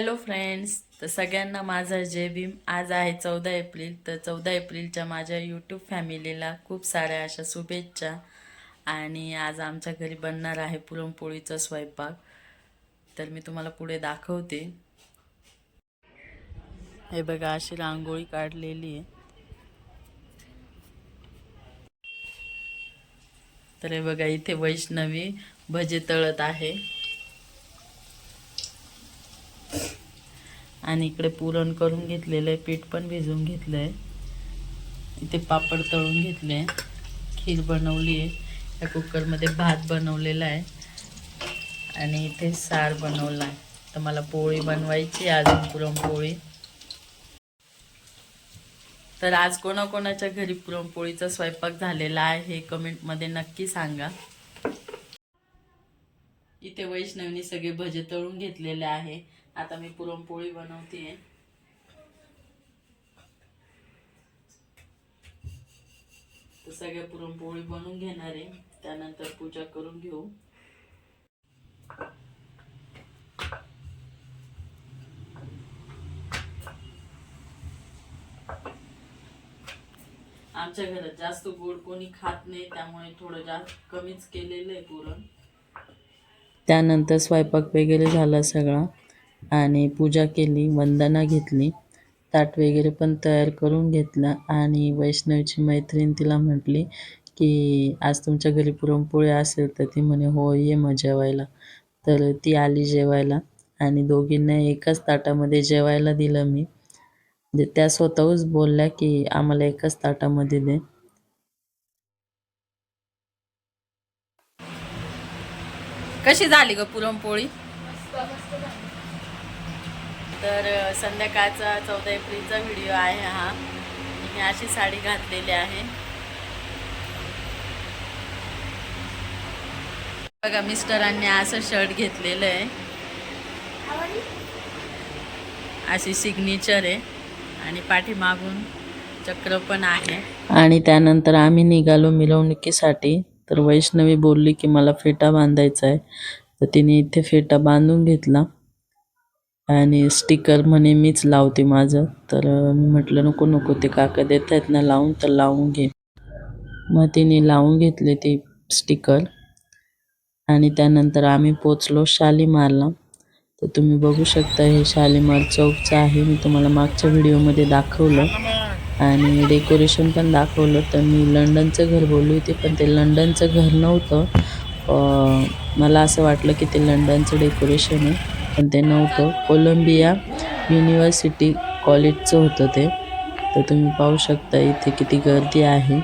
Hello friends तर सगळ्यांना माझा जय भीम. आज आहे चौदा एप्रिल तर चौदा एप्रिलच्या माझ्या यूट्यूब फॅमिलीला खूप साऱ्या अशा शुभेच्छा. आणि आज आमच्या घरी बनणार आहे पुरणपोळीचा स्वयंपाक. तर मी तुम्हाला पुढे दाखवते. हे बघा अशी रांगोळी काढलेली आहे. तर हे बघा इथे वैष्णवी भजे तळत आहे. आणि इकडे पुरण करून घेतलेलं आहे पीठ पण भिजवून घेतलं आहे इथे पापड तळून घेतले. खीर बनवली आहे. या कुकरमध्ये भात बनवलेला आहे. आणि इथे सार बनवला आहे. तर मला पोळी बनवायची अजून पुरणपोळी तर आज कोणाकोणाच्या घरी पुरणपोळीचा स्वयंपाक झालेला आहे हे कमेंटमध्ये नक्की सांगा. इथे वैष्णवीने सगळे भजे तळून घेतलेले आहे. आता मी पुरणपोळी बनवते तर सगळ्या पुरणपोळी बनवून घेणार आहे. त्यानंतर पूजा करून घेऊ. आमच्या घरात जास्त गोड कोणी खात नाही त्यामुळे थोडं जास्त कमीच केलेलं आहे पुरण. त्यानंतर स्वयंपाक वगैरे झाला सगळा. आणि पूजा केली वंदना घेतली ताट वगैरे पण तयार करून घेतलं आणि वैष्णवीची मैत्रीण तिला म्हटली की आज तुमच्या घरी पुरणपोळी असेल तर ती म्हणे हो ये मग जेवायला. तर ती आली जेवायला आणि दोघींना एकाच ताटामध्ये जेवायला दिलं मी. त्या स्वतःहूच बोलल्या की आम्हाला एकाच ताटामध्ये दे. कशी झाली ग पुरणपोळी? तर संध्याकाळचा चौदा एप्रिलचा व्हिडिओ आहे हा. मी अशी साडी घातलेली आहे. बघा मिस्टरांनी असं शर्ट घेतलेलं आहे. अशी सिग्नेचर आहे. आणि पाठीमागून चक्र पण आहे. आणि त्यानंतर आम्ही निघालो मिरवणुकीसाठी. तर वैष्णवी बोलली की मला फेटा बांधायचा आहे. तर तिने इथे फेटा बांधून घेतला. आणि स्टिकर म्हणे मीच लावते माझं. तर मी म्हटलं नको नको ते काका देत आहेत ना लावून तर लावून घे. मग तिने लावून घेतले ते स्टिकर आणि त्यानंतर आम्ही पोचलो शालीमारला. तर तुम्ही बघू शकता हे शालीमार चौकचं आहे. मी तुम्हाला मागच्या व्हिडिओमध्ये दाखवलं. आणि डेकोरेशन पण दाखवलं. तर मी लंडनचं घर बोलली होती पण ते लंडनचं घर नव्हतं. मला असं वाटलं की ते लंडनचं डेकोरेशन आहे. पण ते नव्हतं कोलंबिया युनिव्हर्सिटी कॉलेजचं होतं ते. तर तुम्ही पाहू शकता इथे किती गर्दी आहे.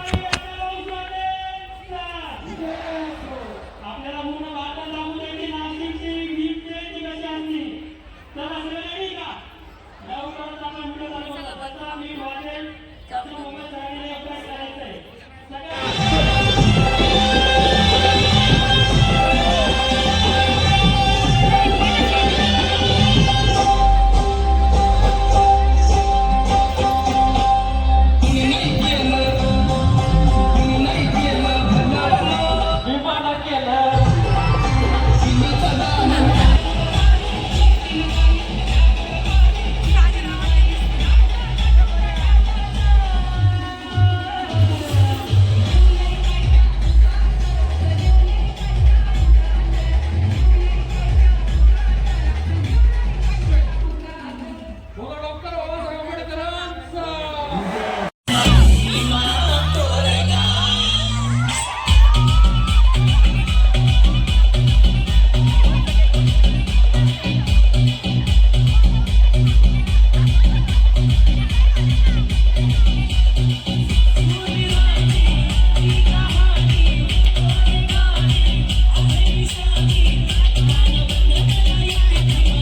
Thank you.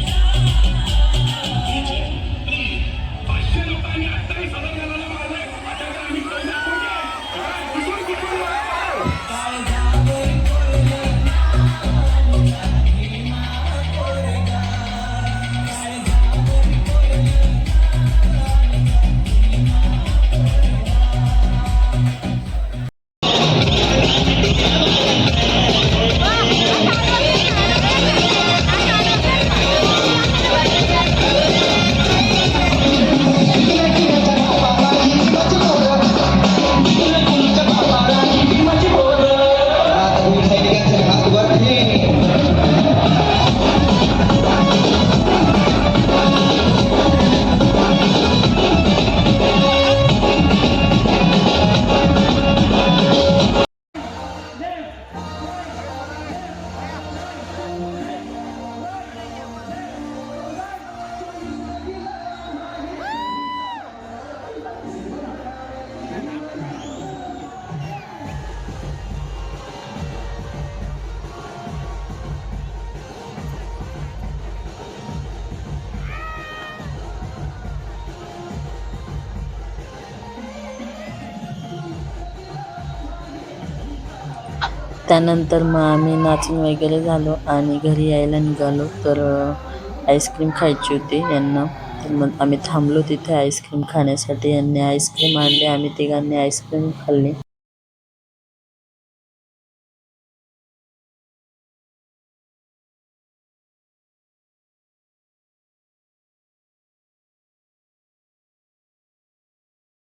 त्यानंतर मग आम्ही नाचून वगैरे झालो आणि घरी यायला निघालो. तर आईस्क्रीम खायची होती यांना. तर मग आम्ही थांबलो तिथे आईस्क्रीम खाण्यासाठी. यांनी आईस्क्रीम आणली. आम्ही तिघांनी आईस्क्रीम खाल्ली.